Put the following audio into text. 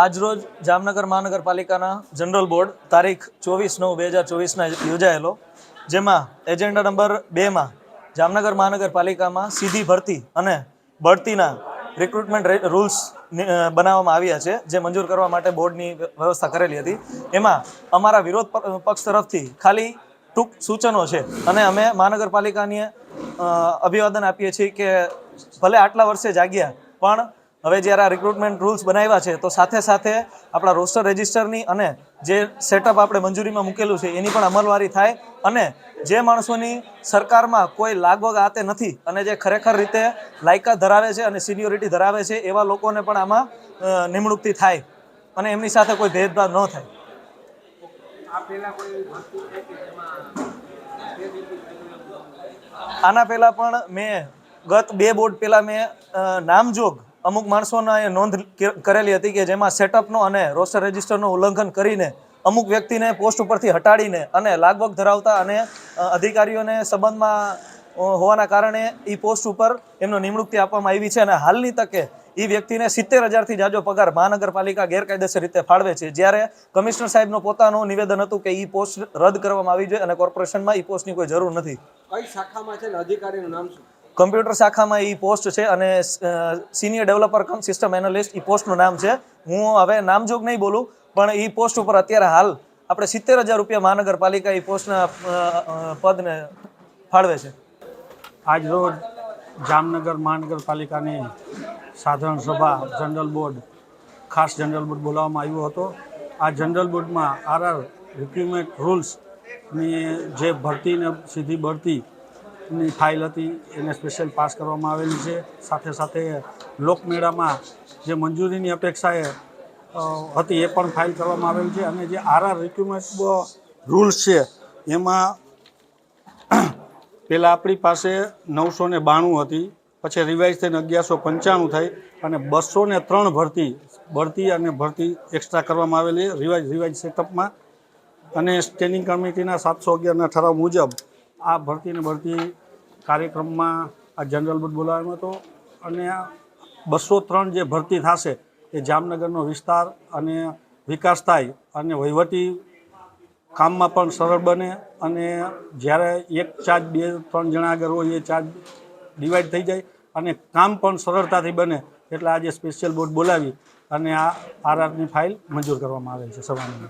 આજરોજ જામનગર મહાનગરપાલિકાના general board તારીખ ચોવીસ નવ બે હજાર ચોવીસના યોજાયેલો, જેમાં એજન્ડા નંબર બેમાં જામનગર મહાનગરપાલિકામાં સીધી ભરતી અને ભરતીના રિક્રુટમેન્ટ રૂલ્સ બનાવવામાં આવ્યા છે, જે મંજૂર કરવા માટે બોર્ડની વ્યવસ્થા કરેલી હતી. એમાં અમારા વિરોધ પક્ષ તરફથી ખાલી ટૂંક સૂચનો છે અને અમે મહાનગરપાલિકાને અભિવાદન આપીએ છીએ કે ભલે આટલા વર્ષે જાગ્યા, પણ હવે જ્યારે આ રિક્રુટમેન્ટ રૂલ્સ બનાવ્યા છે તો સાથે સાથે આપણા રોસ્ટર રજિસ્ટરની અને જે સેટઅપ આપણે મંજૂરીમાં મૂકેલું છે એની પણ અમલવારી થાય અને જે માણસોની સરકારમાં કોઈ લાગવગ આતે નથી અને જે ખરેખર રીતે લાયકાત ધરાવે છે અને સિનિયોરિટી ધરાવે છે એવા લોકોને પણ આમાં નિમણૂકથી થાય અને એમની સાથે કોઈ ભેદભાવ ન થાય. આના પહેલાં પણ મેં ગત બે બોર્ડ પહેલાં મેં નામજોગ અમુક માણસોના નોંધ કરેલી હતી કે જેમાં સેટઅપનો અને રોસ્ટર રજિસ્ટરનું ઉલ્લંઘન કરીને અમુક વ્યક્તિને પોસ્ટ ઉપરથી હટાડીને અને લાગવગ ધરાવતા અને અધિકારીઓને સંબંધમાં હોવાના કારણે એ પોસ્ટ ઉપર એમનો નિમણૂકથી આપવામાં આવી છે અને હાલની તકે એ વ્યક્તિને સિત્તેર હજારથી જાજો પગાર મહાનગરપાલિકા ગેરકાયદેસર રીતે ફાળવે છે. જ્યારે કમિશનર સાહેબનું પોતાનું નિવેદન હતું કે એ પોસ્ટ રદ કરવામાં આવી જોઈએ અને કોર્પોરેશનમાં એ પોસ્ટની કોઈ જરૂર નથી. કઈ શાખામાં છે અધિકારીનું નામ શું? કમ્પ્યુટર શાખામાં એ પોસ્ટ છે અને senior developer cum system analyst એ પોસ્ટનું નામ છે. હું હવે નામજોગ નહીં બોલું, પણ એ પોસ્ટ ઉપર અત્યારે હાલ આપણે સિત્તેર હજાર રૂપિયા મહાનગરપાલિકા એ પોસ્ટના પદને ફાળવે છે. આજ રોજ જામનગર મહાનગરપાલિકાની સાધારણ સભા, જનરલ બોર્ડ, ખાસ જનરલ બોર્ડ બોલાવવામાં આવ્યો હતો. આ જનરલ બોર્ડમાં આરઆર રિક્રુટમેન્ટ રૂલ્સની જે ભરતીને સીધી ભરતી ને ફાઇલ હતી, એને સ્પેશિયલ પાસ કરવામાં આવેલી છે. સાથે સાથે લોકમેળામાં જે મંજૂરીની અપેક્ષાએ હતી, એ પણ ફાઇલ કરવામાં આવેલી છે. અને જે આરઆર રિક્યુમેન્ટ રૂલ્સ છે, એમાં પહેલાં આપણી પાસે નવસો ને બાણું હતી, પછી રિવાઇઝ થઈને અગિયારસો પંચાણું થઈ અને બસો ને ત્રણ ભરતી ભરતી અને ભરતી એક્સ્ટ્રા કરવામાં આવેલી રિવાઇઝ રિવાઇઝ સેટઅપમાં અને સ્ટેન્ડિંગ કમિટીના સાતસો અગિયારના ઠરાવ મુજબ આ ભરતીને ભરતી કાર્યક્રમમાં આ જનરલ બોર્ડ બોલાવ્યો હતો અને બસો ત્રણ જે ભરતી થશે એ જામનગરનો વિસ્તાર અને વિકાસ થાય અને વહીવટી કામમાં પણ સરળ બને અને જ્યારે એક ચાર્જ બે ત્રણ જણા આગળ હોય એ ચાર્જ ડિવાઈડ થઈ જાય અને કામ પણ સરળતાથી બને એટલે આજે સ્પેશિયલ બોર્ડ બોલાવી અને આ આરઆરની ફાઇલ મંજૂર કરવામાં આવેલ છે સભાની